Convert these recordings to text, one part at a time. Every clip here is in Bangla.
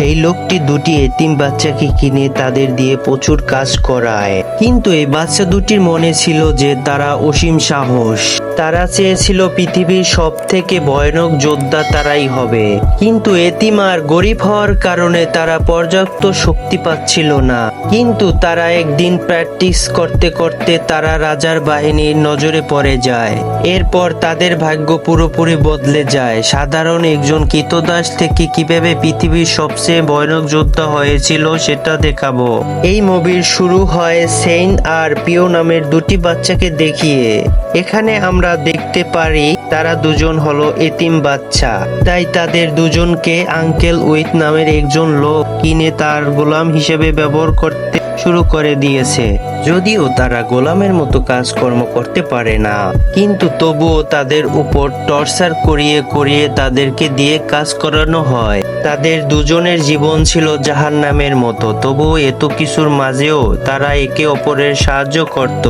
এই লোকটি দুটি এতিম বাচ্চাকে কিনে তাদের দিয়ে প্রচুর কাজ করায়। কিন্তু এই বাচ্চা দুটির মনে ছিল যে তারা অসীম সাহস। তারা চেয়েছিল পৃথিবীর সব থেকে ভয়ানক যোদ্ধা তারাই হবে। কিন্তু এতিম আর গরিব হওয়ার কারণে তারা পর্যাপ্ত শক্তি পাচ্ছিল না। কিন্তু তারা একদিন প্র্যাকটিস করতে করতে তারা রাজার বাহিনীর নজরে পড়ে যায়। এরপর তাদের ভাগ্য পুরোপুরি বদলে যায়। সাধারণ একজন কীতদাস থেকে কীভাবে পৃথিবীর সবচেয়ে ভয়ানক যোদ্ধা হয়েছিল সেটা দেখাবো। এই মুভির শুরু হয় সেইন আর পিও নামের দুটি বাচ্চাকে দেখিয়ে। এখানে আমরা দেখতে পারি তারা দুজন হলো এতিম বাচ্চা। তাই তাদের দুজনকে আঙ্কেল উইথ নামের একজন লোক কিনে তার গোলাম হিসেবে ব্যবহার করতে শুরু করে দিয়েছে। যদিও তারা গোলামের মতো কাজকর্ম করতে পারে না, কিন্তু তবুও তাদের উপর টর্চার করিয়ে করিয়ে তাদেরকে দিয়ে কাজ করানো হয়। তাদের দুজনের জীবন ছিল জাহান নামের মতো, তবুও এত কিছুর মাঝেও তারা একে অপরের সাহায্য করত,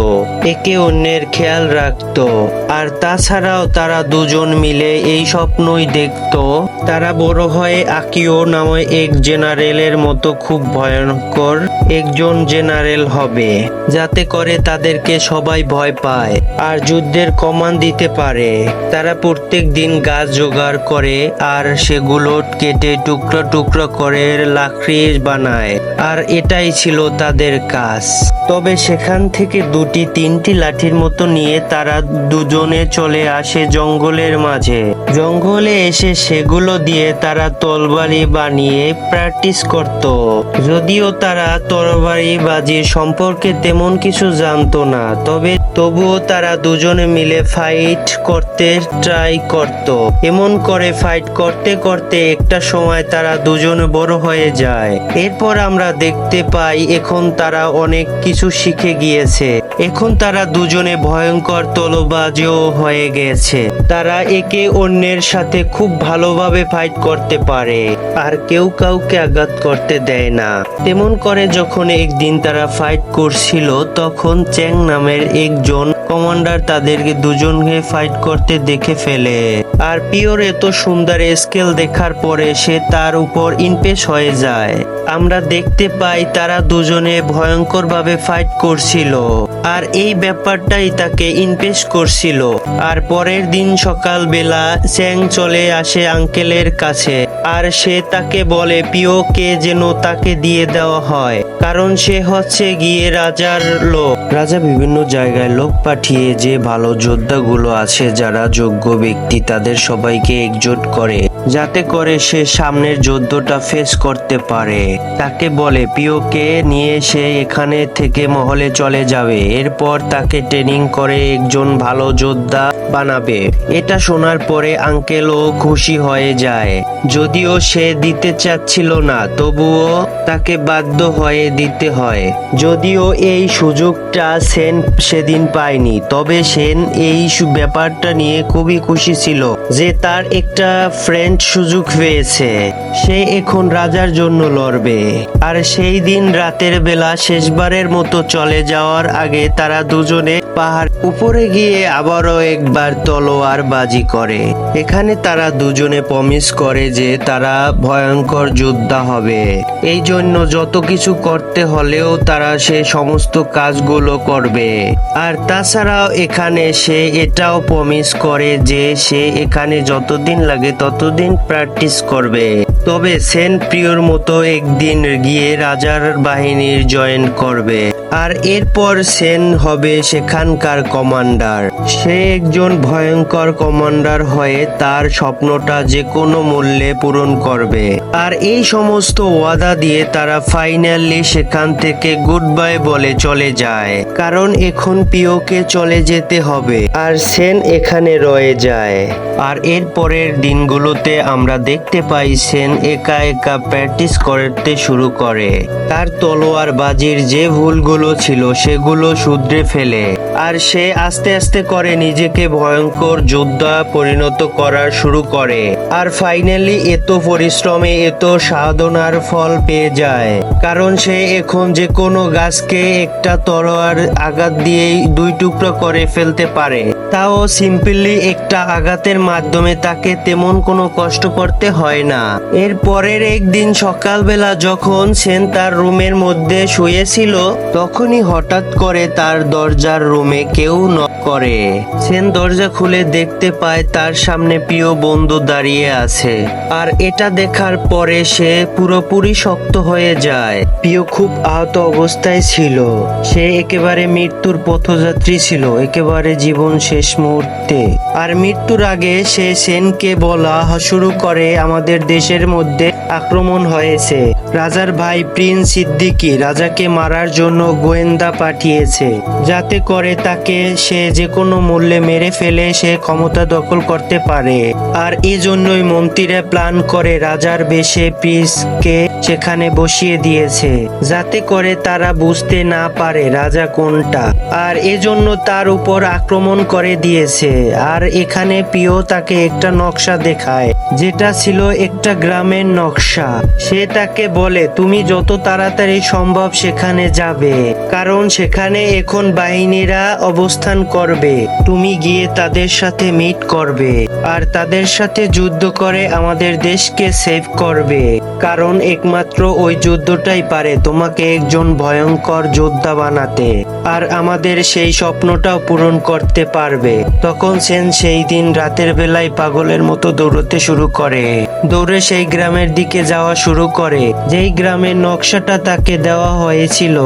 একে অন্যের খেয়াল রাখত। আর তাছাড়াও তারা দুজন মিলে এই স্বপ্নই দেখত, তারা বড় হয়ে আকিও নামে এক জেনারেলের মতো খুব ভয়ঙ্কর একজন জেনারেল হবে, যাতে করে তাদেরকে সবাই ভয় পায় আর যুদ্ধের কমান দিতে পারে। তারা প্রত্যেক দিন গাছ জোগাড় করে আর সেগুলো কেটে টুকরো টুকরো করে লাকড়ি বানায়, আর এটাই ছিল তাদের কাজ। তবে সেখান থেকে দুটি তিনটি লাঠির মতো নিয়ে তারা দুজনে চলে আসে জঙ্গলের মাঝে। জঙ্গলে এসে সেগুলো দিয়ে তারা তলবারি বানিয়ে প্র্যাকটিস করত। যদিও তারা তরবারি বাজির সম্পর্কে তেমন কিছু জানতো না, তবে তবুও তারা দুজনে মিলে ফাইট করতে ট্রাই করত। এমন করে ফাইট করতে করতে একটা সময় তারা দুজনে বড় হয়ে যায়। এরপর আমরা দেখতে পাই এখন তারা অনেক কিছু শিখে গিয়েছে। এখন তারা দুজনে ভয়ঙ্কর তলবাজও হয়ে গেছে। তারা একে অন্যের সাথে খুব ভালোভাবে ফাইট করতে পারে। আর কেউ কাউকে আঘাত করতে দেয় না। তেমন করে যখন একদিন তারা ফাইট করছিল, তখন চ্যাং নামের একজন কমান্ডার তাদেরকে দুজনকে ফাইট করতে দেখে ফেলে। আর পিওর এত সুন্দর স্কেল দেখার পরে সে তার উপর ইনপেস হয়ে যায়। আমরা দেখতে পাই তারা দুজনে ভয়ঙ্কর ভাবে ফাইট করছিল। আর এই ব্যাপারটাই তাকে ইনপেস করছিল। আর পরের দিন সকাল বেলা চ্যাং চলে আসে আঙ্কেলের কাছে। আর সে তাকে বলে পিওকে যেন তাকে দিয়ে দেওয়া হয়? কারণ সে হচ্ছে গিয়ে রাজার লোক। রাজা বিভিন্ন জায়গায় লোক পাঠিয়ে যে ভালো যোদ্ধাগুলো আছে, যারা যোগ্য ব্যক্তি, তাদের সবাইকে একজোট করে। যাতে করে সে সামনের যুদ্ধটা ফেস করতে পারে। তাকে বলে পিওকে নিয়ে সে এখানে থেকে মহলে চলে যাবে? এরপর তাকে ট্রেনিং করে একজন ভালো যোদ্ধা বানাবে। এটা শোনার পরে আঙ্কেলও খুশি হয়ে যায়। যদিও সে দিতে চাচ্ছিল না, তবুও তাকে বাধ্য হয়ে দিতে হয়। যদিও এই সুযোগটা সেন সেদিন পায়নি, তবে সেন এই ব্যাপারটা নিয়ে খুবই খুশি ছিল যে তার একটা ফ্রেন্ড সুযোগ পেয়েছে। সে এখন রাজার জন্য লড়বে। আর সেই দিন রাতের বেলা শেষবারের মতো চলে যাওয়ার আগে তারা দুজনে পাহাড় উপরে গিয়ে আবারও একবার তলোয়ার বাজি করে। এখানে তারা দুজনে প্রমিস করে যে তারা ভয়ঙ্কর যোদ্ধা হবে। এই জন্য যত কিছু করতে হলেও তারা সে সমস্ত কাজগুলো করবে। আর তাছাড়াও এখানে সে এটাও প্রমিস করে যে সে এখানে যতদিন লাগে ততদিন প্র্যাকটিস করবে। তবে সেন প্রিয়র মতো একদিন গিয়ে রাজার বাহিনীর জয়েন করবে। আর এরপর সেন হবে সেখানকার কমান্ডার। সে একজন ভয়ঙ্কর কমান্ডার হয়ে তার স্বপ্নটা যে কোনো মূল্যে পূরণ করবে। আর এই সমস্ত ওয়াদা দিয়ে তারা ফাইনালি সেখান থেকে গুড বাই বলে চলে যায়। কারণ এখন পিওকে চলে যেতে হবে। আর সেন এখানে রয়ে যায়। আর এর পরের দিনগুলোতে আমরা দেখতে পাই সেন একা একা প্র্যাকটিস করতে শুরু করে। তার তলোয়ার বাজির যে ভুলগুলো ছিল সেগুলো শুধরে ফেলে। আর সে আস্তে আস্তে করে নিজেকে ভয়ঙ্কর যোদ্ধা পরিণত করা শুরু করে। আর ফাইনালি এত পরিশ্রমে এত সাধনার ফল পেয়ে যায়। কারণ সে এখন যে কোনো গাছকে একটা তরোয়ার আঘাত দিয়েই দুই টুকরো করে ফেলতে পারে। তাও সিম্পলি একটা আঘাতের মাধ্যমে তাকে তেমন কোনো কষ্ট করতে হয় না। এর পরের একদিন সকালবেলা যখন সেন তার রুমের মধ্যে শুয়েছিল, তখনই হঠাৎ করে তার দরজার রুমে কেউ করে। সেন দরজা খুলে দেখতে পায় তার সামনে প্রিয় বন্ধু দাঁড়িয়ে আছে। আর এটা দেখার পরে সে পুরোপুরি শক্ত হয়ে যায়। প্রিয় খুব আহত অবস্থায় ছিল। সে একেবারে মৃত্যুর পথযাত্রী ছিল। একেবারে জীবন শেষ মুহূর্তে। আর মৃত্যুর আগে সে সেনকে বলা শুরু করে আমাদের দেশের মধ্যে আক্রমণ হয়েছে। রাজার ভাই প্রিন্স সিদ্দিকী রাজাকে মারার জন্য গোয়েন্দা পাঠিয়েছে। যাতে করে তাকে সে যে কোনো মূল্যে মেরে ফেলে সে ক্ষমতা দখল করতে পারে। আর এজন্যই মন্ত্রীরা প্ল্যান করে রাজার বেশে প্রিন্সকে সেখানে বসিয়ে দিয়েছে। যাতে করে তারা বুঝতে না পারে রাজা কোনটা। আর এজন্য তার উপর আক্রমণ করে দিয়েছে। আর এখানে পিও তাকে একটা নকশা দেখায়, যেটা ছিল একটা গ্রামের নকশা। সে তাকে বলে, তুমি যত তাড়াতাড়ি সম্ভব সেখানে যাবে, কারণ সেখানে এখন বাহিনীরা অবস্থান করবে। তুমি গিয়ে তাদের সাথে মিট করবে, আর তাদের সাথে যুদ্ধ করে আমাদের দেশকে সেভ করবে। কারণ একমাত্র ওই যুদ্ধটাই পারে তোমাকে একজন ভয়ঙ্কর যোদ্ধা বানাতে, আর আমাদের সেই স্বপ্নটাও পূরণ করতে পারবে। তখন সেন সেই দিন রাতের বেলায় পাগলের মতো দৌড়তে শুরু করে। দৌড়ে সেই গ্রামের দিকে যাওয়া শুরু করে, যেই গ্রামের নকশাটা তাকে দেওয়া হয়েছিল।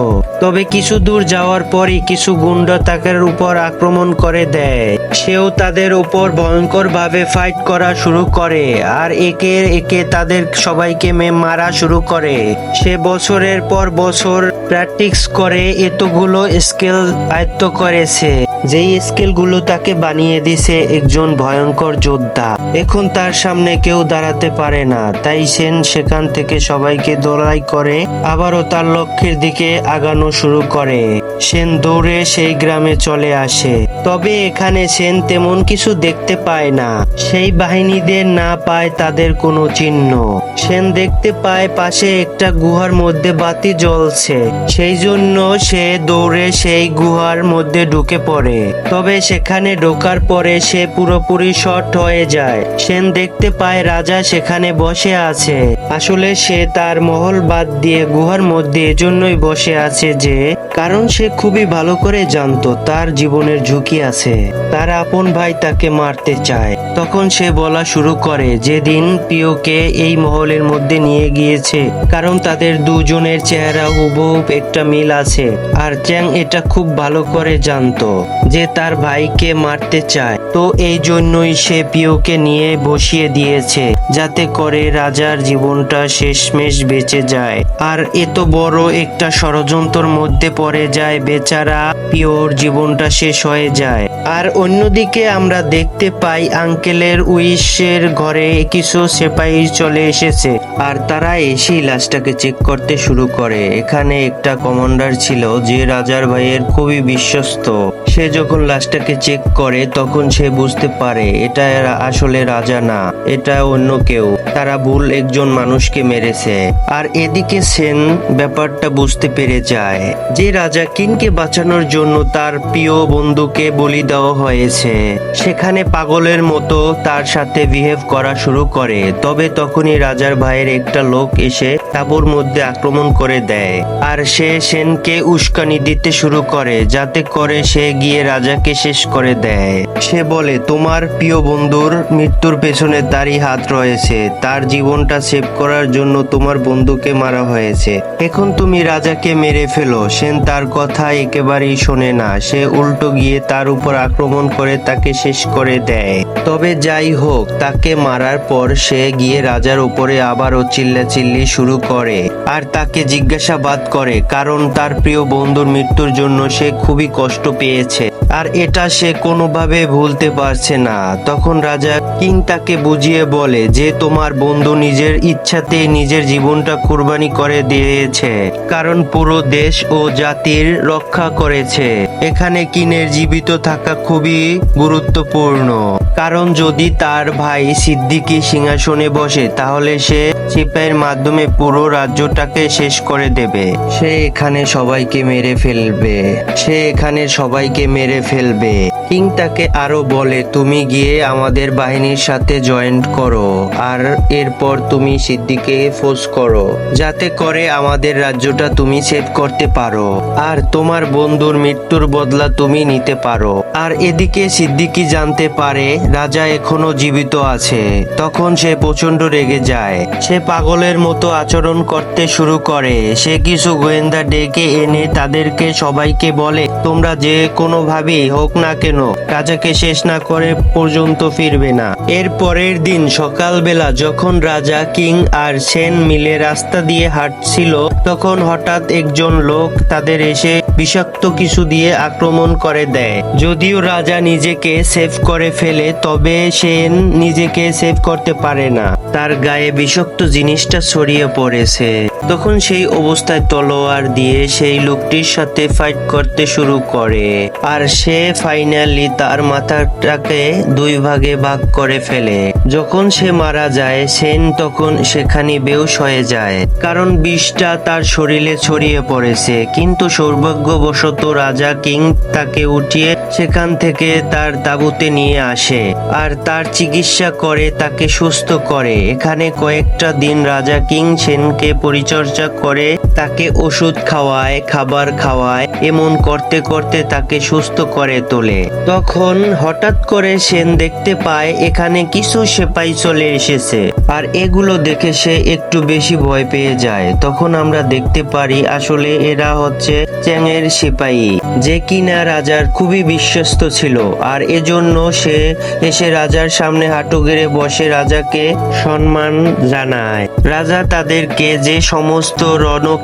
তবে কিছু দূর যাওয়ার পরই কিছু গুন্ডা তাকের উপর আক্রমণ করে দেয়। সেও তাদের উপর ভয়ঙ্কর ভাবে ফাইট করা শুরু করে, আর একে একে তাদের সবাইকে মে মারা শুরু করে। সে বছরের পর বছর প্র্যাকটিস করে, এতগুলো স্কিল আয়ত্ত করেছে। যেই স্কিলগুলো তাকে বানিয়ে দিছে একজন ভয়ঙ্কর যোদ্ধা। এখন তার সামনে কেউ দাঁড়াতে পারে না, তাই সেন সেখান থেকে সবাইকে দৌড়াই করে আবারও তার লক্ষ্যের দিকে আগানো শুরু করে। সেন দৌড়ে সেই গ্রামে চলে আসে। তবে এখানে সেন তেমন কিছু দেখতে পায় না। সেই বাহিনীদের না পায় তাদের কোনো চিহ্ন। সেন দেখতে পায় পাশে একটা গুহার মধ্যে বাতি জ্বলছে। সেই জন্য সে দৌড়ে সেই গুহার মধ্যে ঢুকে পড়ে। তবে সেখানে ঢোকার পরে সে পুরোপুরি শর্ট হয়ে যায়। সেন দেখতে পায় রাজা সেখানে বসে আছে। আসলে সে তার মহল বাদ দিয়ে গুহার মধ্যে এজন্যই বসে আছে যে কারণ সে খুবই ভালো করে জানতো তার জীবনের ঝুঁকি আছে। তার আপন ভাই তাকে মারতে চায়। তখন সে বলা শুরু করে, যেদিন পিওকে এই মহলের মধ্যে নিয়ে গিয়েছে, কারণ তাদের দুজনের চেহারা হুবহুব একটা মিল আছে। আর চ্যাং এটা খুব ভালো করে জানতো যে তার ভাইকে মারতে চায়। তো এই জন্যই সে পিওকে নিয়ে বসিয়ে দিয়েছে, যাতে করে রাজার জীবনটা শেষমেশ বেঁচে যায়। আর এত বড় একটা ষড়যন্ত্রের মধ্যে পড়ে যায় বেচারা পিওর জীবনটা শেষ হয়ে যায়। আর অন্যদিকে আমরা দেখতে পাই আঙ্কেলের উইশের ঘরে কিছু সেপাই চলে এসেছে। আর তারা এসেই লাশটাকে চেক করতে শুরু করে। এখানে একটা কমান্ডার ছিল, যে রাজার ভাইয়ের খুবই বিশ্বস্ত। সে যখন লাশটাকে চেক করে, তখন সে বুঝতে পারে, এটা আসলে রাজা না, এটা অন্য কেউ। তারা ভুল একজন মানুষকে মেরেছে। আর এদিকে সেন ব্যাপারটা বুঝতে পেরে যায়, যে রাজা কিনকে বাঁচানোর জন্য তার প্রিয় বন্ধুকে বলি দেওয়া হয়েছে। সেখানে পাগলের মতো তার সাথে বিহেভ করা শুরু করে। তবে তখনই রাজার ভাইয়ের একটা লোক এসে তাবুর মধ্যে আক্রমণ করে দেয়। আর সে সেনকে উস্কানি দিতে শুরু করে, যাতে করে সে গিয়ে রাজাকে শেষ করে দেয়। সে বলে, তোমার প্রিয় বন্ধুর মৃত্যুর পেছনে তারই হাত রয়েছে। তার জীবনটা সেভ করার জন্য তোমার বন্ধুকে মারা হয়েছে। এখন তুমি রাজাকে মেরে ফেলো। সেন তার কথা একেবারেই শোনে না। সে উল্টো গিয়ে তার উপর আক্রমণ করে তাকে শেষ করে দেয়। তবে যাই হোক, তাকে মারার পর সে গিয়ে রাজার উপরে আবারও চিল্লাচিল্লি শুরু করে আর তাকে জিজ্ঞাসাবাদ করে, কারণ তার প্রিয় বন্ধুর মৃত্যুর জন্য সে খুবই কষ্ট পেয়েছে। আর এটা সে কোনোভাবে ভুলতে পারছে না। তখন রাজা কিং তাকে বুঝিয়ে বলে যে, তোমার বন্ধু নিজের ইচ্ছাতে নিজের জীবনটা কুরবানি করে দিয়েছে, কারণ পুরো দেশ ও জাতির রক্ষা করেছে। এখানে কিনের জীবিত থাকা খুবই গুরুত্বপূর্ণ। কারণ যদি তার ভাই সিদ্দিকি সিংহাসনে বসে, তাহলে সে সিপাইয়ের মাধ্যমে পুরো রাজ্যটাকে শেষ করে দেবে। সে এখানে সবাইকে মেরে ফেলবে। সে এখানে সবাইকে মেরে ফেলবে। কিং তাকে আরও বলে, তুমি গিয়ে আমাদের বাহিনীর সাথে জয়েন্ট করো আর এরপর তুমি সিদ্দিকে ফোর্স করো, যাতে করে আমাদের রাজ্যটা তুমি সেভ করতে পারো আর তোমার বন্ধুর মৃত্যুর বদলা তুমি নিতে পারো। আর এদিকে সিদ্দিকি জানতে পারে, রাজা এখনও জীবিত আছে। তখন সে প্রচণ্ড রেগে যায়। সে পাগলের মতো আচরণ করতে শুরু করে। সে কিছু গোয়েন্দা ডেকে এনে তাদেরকে সবাইকে বলে, তোমরা যে কোনো ভাবেই হোক না কেন রাজাকে শেষ না করে পর্যন্ত ফিরবে না। এর পরের দিন সকালবেলা যখন রাজা কিং আর সেন মিলে রাস্তা দিয়ে হাঁটছিল, তখন হঠাৎ একজন লোক তাদের এসে বিষাক্ত কিছু দিয়ে আক্রমণ করে দেয়। যদিও রাজা নিজেকে সেভ করে ফেলে, তবে সেন নিজেকে সেভ করতে পারে না। তার গায়ে বিষাক্ত জিনিসটা ছড়িয়ে পড়েছে। তখন সেই অবস্থায় তলোয়ার দিয়ে সেই লোকটির সাথে ফাইট করতে শুরু করে। আর সে ফাইনালি তার মাথাটাকে দুই ভাগে ভাগ করে ফেলে। যখন সে মারা যায়, সেন তখন সেখানে বেউস হয়ে যায়। কারণ বিষটা তার শরীরে ছড়িয়ে পড়েছে। কিন্তু সৌভাগ্যবশত রাজা কিং তাকে উঠিয়ে সেখান থেকে তার তাবুতে নিয়ে আসে আর তার চিকিৎসা করে, তাকে সুস্থ করে। এখানে কয়েকটা দিন রাজা কিং সেনকে পরিচর্যা করে তাকে ওষুধ খাওয়ায়, খাবার খাওয়ায়, এমন করতে করতে তাকে সুস্থ করে তোলে। তখন হঠাৎ করে সেন দেখতে পায়, এখানে কিছু সেপাই চলে এসেছে। আর এগুলো দেখে সে একটু বেশি ভয় পেয়ে যায়। তখন আমরা দেখতে পারি, আসলে এরা হচ্ছে চ্যাংয়ের সিপাহী যে কিনা রাজার খুবই বিশ্বস্ত ছিল। আর এজন্য সে এসে রাজার সামনে হাঁটু গেড়ে বসে রাজাকে সম্মান জানায়। রাজা তাদেরকে যে সমস্ত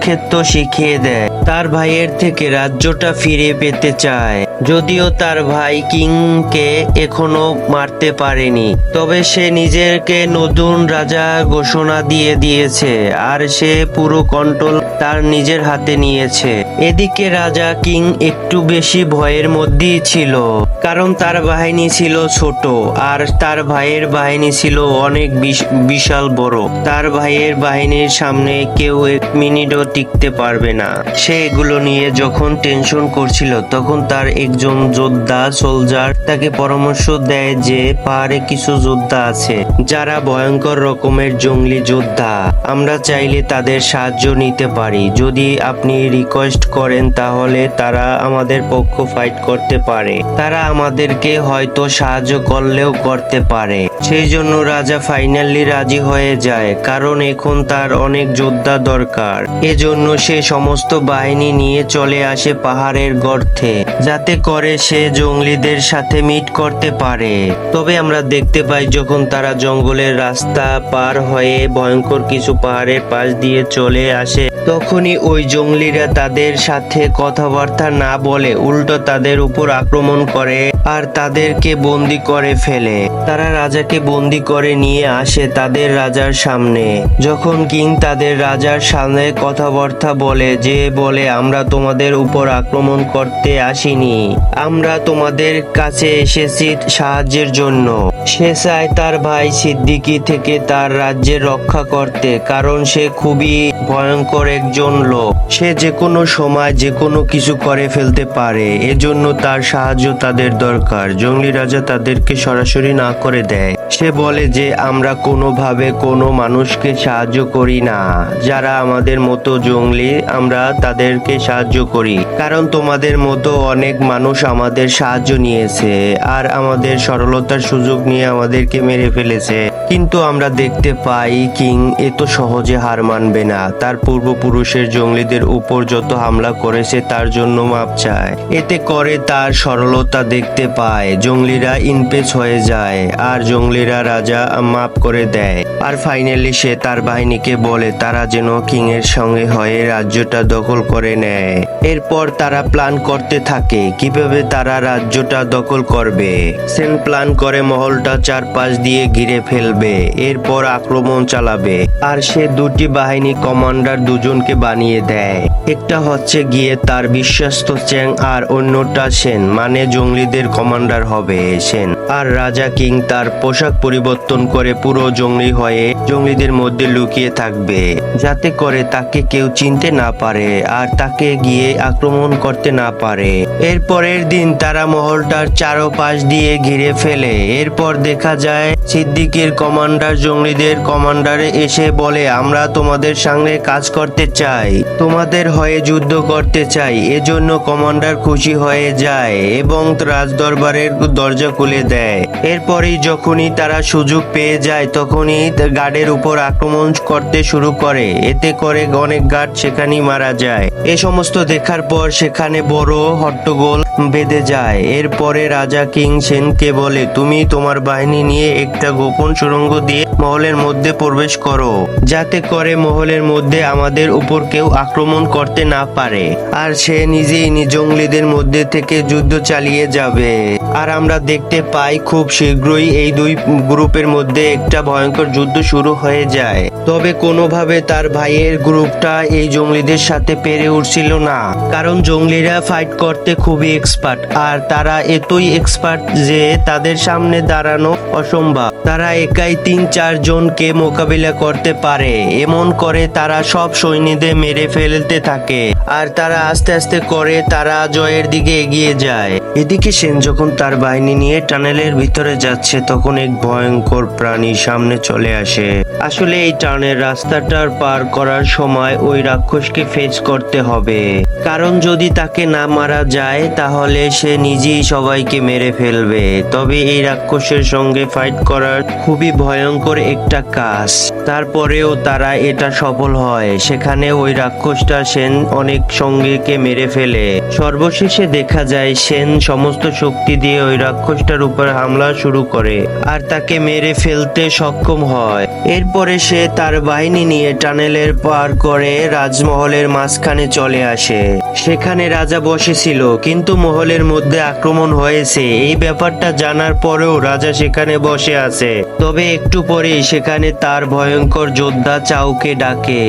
রণক্ষেত্র শিখিয়ে দেয়। তার ভাইয়ের থেকে রাজ্যটা ফিরে পেতে চায়। যদিও তার ভাই কিংকে এখনও মারতে পারেনি। তবে সে নিজেকে নতুন রাজা ঘোষণা দিয়ে দিয়েছে আর সে পুরো কন্ট্রোল তার নিজের হাতে নিয়েছে। এদিকে রাজা কিং একটু বেশি ভয়ের মধ্যেই ছিল, কারণ তার বাহিনী ছিল ছোট আর তার ভাইয়ের বাহিনী ছিল অনেক বিশ- বিশাল বড়। তার ভাইয়ের বাহিনীর সামনে কেউ এক মিনিটও টিকতে পারবে না। সে এগুলো নিয়ে যখন টেনশন করছিল, তখন তার একজন যোদ্ধা সোলজার তাকে পরামর্শ দেয় যে, পাহাড়ে কিছু যোদ্ধা আছে, যারা ভয়ঙ্কর রকমের জঙ্গলি যোদ্ধা। আমরা চাইলে তাদের সাহায্য নিতে পারি। যদি আপনি রিকোয়েস্ট করেন, তাহলে তারা আমাদের পক্ষ ফাইট করতে পারে। তারা আমাদেরকে হয়তো সাহায্য করলেও করতে পারে। সেই জন্য রাজা ফাইনালি রাজি হয়ে যায়, কারণ এখন তার অনেক যোদ্ধা দরকার। এজন্য সে সমস্ত বাহিনী নিয়ে চলে আসে পাহাড়ের গর্তে, যাতে করে সে জঙ্গলিদের সাথে মিট করতে পারে। তবে আমরা দেখতে পাই যখন তারা জঙ্গলের রাস্তা পার হয়ে ভয়ঙ্কর কিছু পাহাড়ের পাশ দিয়ে চলে আসে, তখনই ওই জঙ্গলিরা তাদের সাথে কথাবার্তা না বলে উল্টো তাদের উপর আক্রমণ করে আর তাদেরকে বন্দি করে ফেলে। তারা রাজাকে বন্দি করে নিয়ে আসে তাদের রাজার সামনে। যখন কিং তাদের রাজার সামনে কথাবার্তা বলে, যে বলে, আমরা তোমাদের উপর আক্রমণ করতে আসিনি। আমরা তোমাদের কাছে এসেছি সাহায্যের জন্য। সে চায় তার ভাই সিদ্দিকি থেকে তার রাজ্যের রক্ষা করতে, কারণ সে খুবই ভয়ঙ্কর একজন লোক। সে যে কোনো সময় যে কোনো কিছু করে ফেলতে পারে। এজন্য তার সাহায্য তাদের দরকার। জঙ্গলি রাজা তাদেরকে সরাসরি না করে দেয়। সে বলে যে, আমরা কোনোভাবে কোনো মানুষকে সাহায্য করি না। যারা আমাদের মতো জঙ্গলি আমরা তাদেরকে সাহায্য করি। কারণ তোমাদের মতো অনেক মানুষ আমাদের সাহায্য নিয়েছে আর আমাদের সরলতার সুযোগ নিয়ে আমাদেরকে মেরে ফেলেছে। কিন্তু আমরা দেখতে পাই কিং এত সহজে হার মানবে না। তার পূর্বপুরুষের জঙ্গলিদের উপর যত হামলা করেছে তার জন্য মাপ চায়। এতে করে তার সরলতা দেখতে পায়। জঙ্গলিরা ইনপেস হয়ে যায় আর জঙ্গলিরা রাজা মাপ করে দেয়। আর ফাইনালি সে তার বাহিনীকে বলে, তারা যেন কিং এর সঙ্গে হয়ে রাজ্যটা দখল করে নেয়। এরপর তারা প্ল্যান করতে থাকে, কীভাবে তারা রাজ্যটা দখল করবে। সেন প্ল্যান করে মহলটা চারপাশ দিয়ে ঘিরে ফেলবে, এরপর আক্রমণ চালাবে। আর সে দুটি বাহিনী কমান্ডার দুজনকে বানিয়ে দেয়। একটা হচ্ছে গিয়ে তার বিশ্বস্ত চ্যাং আর অন্যটা সেন মানে জঙ্গলিদের কমান্ডার হবে সেন। আর রাজা কিং তার পোশাক পরিবর্তন করে পুরো জঙ্গলি হয়ে জঙ্গলিদের মধ্যে লুকিয়ে থাকবে, যাতে করে তাকে কেউ চিনতে না পারে আর তাকে গিয়ে আক্রমণ করতে না পারে। এরপরের দিন তারা মহলটার চারোপাশ দিয়ে ঘিরে ফেলে। এরপর দেখা যায়, সিদ্দিকের কমান্ডার জঙ্গলিদের কমান্ডারে এসে বলে, আমরা তোমাদের সঙ্গে কাজ করতে চাই। তোমাদের হয়ে যুদ্ধ করতে চাই। এজন্য কমান্ডার খুশি হয়ে যায় এবং রাজদরবারের দরজা খুলে দেয়। এরপরেই যখনই তারা সুযোগ পেয়ে যায়, তখনই গার্ডের উপর আক্রমণ করতে শুরু করে। এতে করে অনেক গার্ড সেখানেই মারা যায়। এ সমস্ত দেখার পর সেখানে বড় হট্টগোল বেঁধে যায়। এরপরে রাজা কিং সেনকে বলে, তুমি তোমার বাহিনী নিয়ে একটা গোপন সুড়ঙ্গ দিয়ে মহলের মধ্যে প্রবেশ করো। যাতে করে মহলের মধ্যে আমাদের উপর কেউ আক্রমণ করতে না পারে। আর সে নিজেই জঙ্গলিদের মধ্যে থেকে যুদ্ধ চালিয়ে যাবে। আর আমরা দেখতে পাই, খুব শীঘ্রই এই দুই গ্রুপের মধ্যে একটা ভয়ঙ্কর যুদ্ধ শুরু হয়ে যায়। তবে কোনোভাবে তার ভাইয়ের গ্রুপটা এই জঙ্গলিদের সাথে পেরে উঠছিল না। কারণ জঙ্গলিরা ফাইট করতে খুবই এক্সপার্ট আর তারা এতই এক্সপার্ট যে তাদের সামনে দাঁড়ানো অসম্ভব। তারা একাই তিন চার জনকে মোকাবিলা করতে পারে। এমন করে তারা সব সৈন্যদের মেরে ফেলতে থাকে। আর তারা আস্তে আস্তে করে তারা জয়ের দিকে এগিয়ে যায়। এদিকে সেন যখন তার বাহিনী নিয়ে টানেলের ভিতরে যাচ্ছে, তখন এক ভয়ঙ্কর প্রাণী সামনে চলে আসে। আসলে এই টানের রাস্তাটার পার করার সময় ওই রাক্ষসকে ফেস করতে হবে। কারণ যদি তাকে না মারা যায়, তাহলে সে নিজেই সবাইকে মেরে ফেলবে। তবে এই রাক্ষসের সঙ্গে ফাইট করার খুবই ভয়ঙ্কর একটা কাজ। তারপরেও তারা এটা সফল হয়। সেখানে ওই রাক্ষসটা সেন অনেক সঙ্গীকে মেরে ফেলে। সর্বশেষে দেখা যায় সেন সমস্ত শক্তি দিয়ে ওই রাক্ষসটার উপর হামলা শুরু করে আর তাকে মেরে ফেলতে সক্ষম হয়। এরপরে সে তার বাহিনী নিয়ে টানেলের পার করে রাজমহলের মাঝখানে চলে আসে। সেখানে রাজা বসেছিল, কিন্তু মহলের মধ্যে আক্রমণ হয়েছে। এই ব্যাপারটা জানার পরেও রাজা সেখানে বসে আছে। তবে একটু পরেই সেখানে তার ভয়ঙ্কর যোদ্ধা চাউকে ডাকে।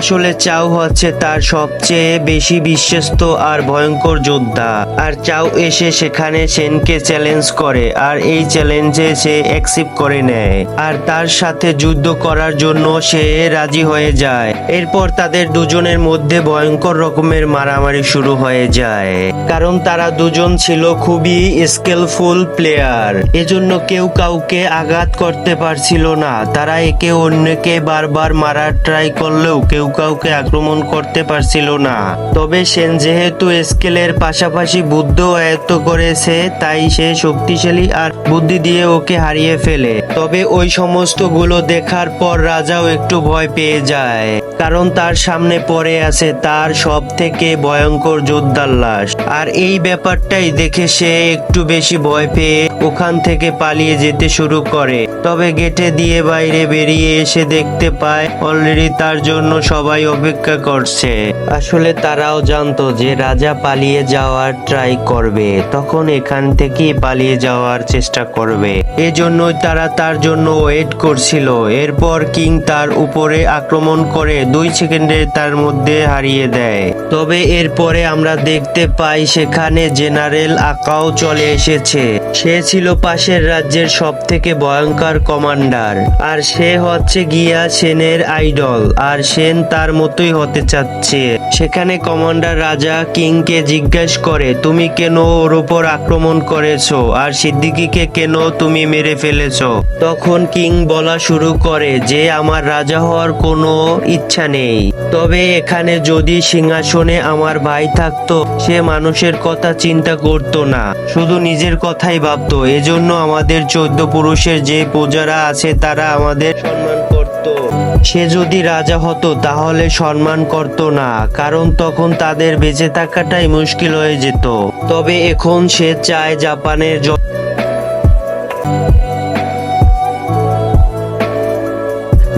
আসলে চাউ হচ্ছে তার সবচেয়ে বেশি বিশ্বস্ত আর ভয়ঙ্কর যোদ্ধা। আর চাউ এসে সেখানে সেনকে চ্যালেঞ্জ করে, আর এই চ্যালেঞ্জে সে অ্যাকসেপ্ট করে নেয়। আর তার সাথে যুদ্ধ করার জন্য সে রাজি হয়ে যায়। এরপর তাদের দুজনের মধ্যে ভয়ঙ্কর রকমের মারামারি শুরু হয়ে যায়। কারণ তারা দুজন ছিল খুবই স্কিলফুল প্লেয়ার। এজন্য কেউ কাউকে আঘাত করতে পারছিল না। তারা একে অন্যকে বারবার মারার ট্রাই করলেও কেউ কাউকে আক্রমণ করতে পারছিল না। তবে সেন যেহেতু স্কেলের পাশাপাশি বুদ্ধ আয়ত্ত করেছে, তাই সে শক্তিশালী আর বুদ্ধি দিয়ে ওকে হারিয়ে ফেলে। তবে ওই সমস্তগুলো দেখার পর রাজাও একটু ভয় পেয়ে যায়। কারণ তার সামনে পড়ে আছে তার সব থেকে ভয়ঙ্কর যোদ্ধার লাশ আর এই ব্যাপারটাই দেখে সে একটু বেশি ভয় পেয়ে ওখান থেকে পালিয়ে যেতে শুরু করে। তবে গেটে দিয়ে বাইরে বেরিয়ে এসে দেখতে পায় অলরেডি তার জন্য সবাই অপেক্ষা করছে। আসলে তারাও জানতো যে রাজা পালিয়ে যাওয়ার ট্রাই করবে, তখন এখান থেকেই পালিয়ে যাওয়ার চেষ্টা করবে। এজন্যই তারা তার জন্য ওয়েট করছিল। এরপর কিং তার উপরে আক্রমণ করে দুই সেকেন্ডে তার মধ্যে হারিয়ে দেয়। তবে এরপরে আমরা দেখতে পাই সেখানে জেনারেল আকাও চলে এসেছে। সে ছিল পাশের রাজ্যের সব থেকে ভয়ঙ্কর কমান্ডার। আর সে হচ্ছে গিয়া সেনের আইডল, আর সেন তার মতোই হতে চাচ্ছে। সেখানে কমান্ডার রাজা কিংকে জিজ্ঞেস করে, তুমি কেন ওর উপর আক্রমণ করেছ? আর সিদ্দিকিকে কেন তুমি মেরে ফেলেছো? তখন কিং বলা শুরু করে যে, আমার রাজা হওয়ার কোনো ইচ্ছা নেই। তবে এখানে যদি সিংহাসনে আমার ভাই থাকতো, সে মানুষের কথা চিন্তা করতো না। শুধু নিজের কথাই ভাবতো। এজন্য আমাদের চোদ্দ পুরুষের যে প্রজারা আছে তারা আমাদের সম্মান করত। সে যদি রাজা হতো তাহলে সম্মান করত না, কারণ তখন তাদের বেঁচে থাকাটাই মুশকিল হয়ে যেত। তবে এখন সে চায় জাপানের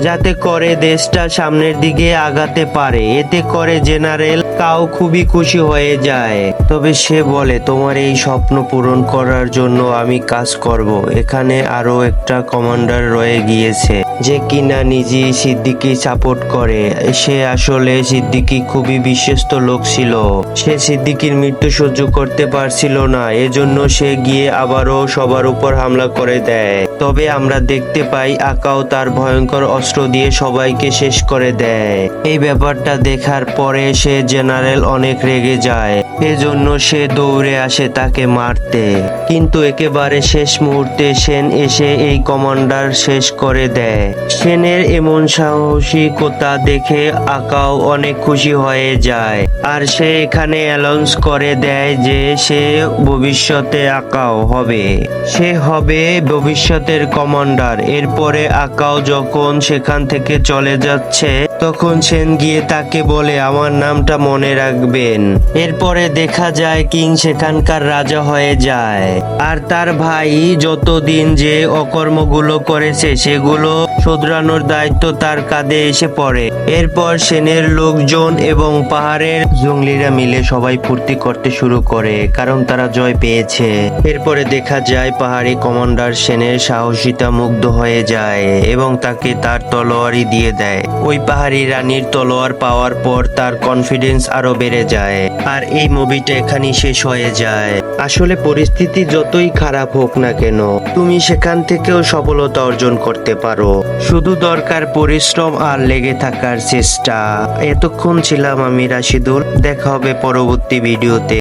যাতে করে দেশটা সামনের দিকে আগাতে পারে। এতে করে জেনারেল কাউ খুবই খুশি হয়ে যায়। তবে সে বলে, তোমার এই স্বপ্ন পূরণ করার জন্য আমি কাজ করব। এখানে আরও একটা কমান্ডার রয়ে গিয়েছে, যে কিনা নিজেই সিদ্দিকি সাপোর্ট করে। সে আসলে সিদ্দিকি খুবই বিশ্বস্ত লোক ছিল। সে সিদ্দিকির মৃত্যু সহ্য করতে পারছিল না, এজন্য সে গিয়ে আবারও সবার উপর হামলা করে দেয়। তবে আমরা দেখতে পাই, আকাও তার ভয়ঙ্কর অস্ত্র দিয়ে সবাইকে শেষ করে দেয়। এই ব্যাপারটা দেখার পরে সে জেনারেল অনেক রেগে যায়। এজন্য সে দৌড়ে আসে তাকে মারতে। কিন্তু একেবারে শেষ মুহূর্তে সেন এসে এই কমান্ডার শেষ করে দেয়। সেনের এমন সাহসিকতা দেখে আকাও অনেক খুশি হয়ে যায়। আর সে এখানে অ্যানাউন্স করে দেয় যে সে ভবিষ্যতে আকাও হবে। সে হবে ভবিষ্যতের কমান্ডার। এরপরে আকাও যখন সেখান থেকে চলে যাচ্ছে তখন সেন গিয়ে তাকে বলে, আমার নামটা মনে রাখবেন। এরপরে দেখা যায় কিং সেখানকার রাজা হয়ে যায়। আর তার ভাই যতদিন যে অকর্মগুলো করেছে, সেগুলো শোধরানোর দায়িত্ব তার কাঁধে এসে পড়ে। এরপর সেনের লোকজন এবং পাহাড়ের জঙ্গলিরা মিলে সবাই ফুর্তি করতে শুরু করে, কারণ তারা জয় পেয়েছে। এরপরে দেখা যায় পাহাড়ি কমান্ডার সেনের সাহসিতা মুগ্ধ হয়ে যায় এবং তাকে তার তলোয়ারি দিয়ে দেয়। ওই পাহাড়ি রানীর তলোয়ার পাওয়ার পর তার কনফিডেন্স আরও বেড়ে যায়। আর এই মুভিটা এখানেই শেষ হয়ে যায়। আসলে পরিস্থিতি যতই খারাপ হোক না কেন, তুমি সেখান থেকেও সফলতা অর্জন করতে পারো। শুধু দরকার পরিশ্রম আর লেগে থাকার চেষ্টা। এতক্ষণ ছিলাম আমি রাশিদুল। দেখা হবে পরবর্তী ভিডিওতে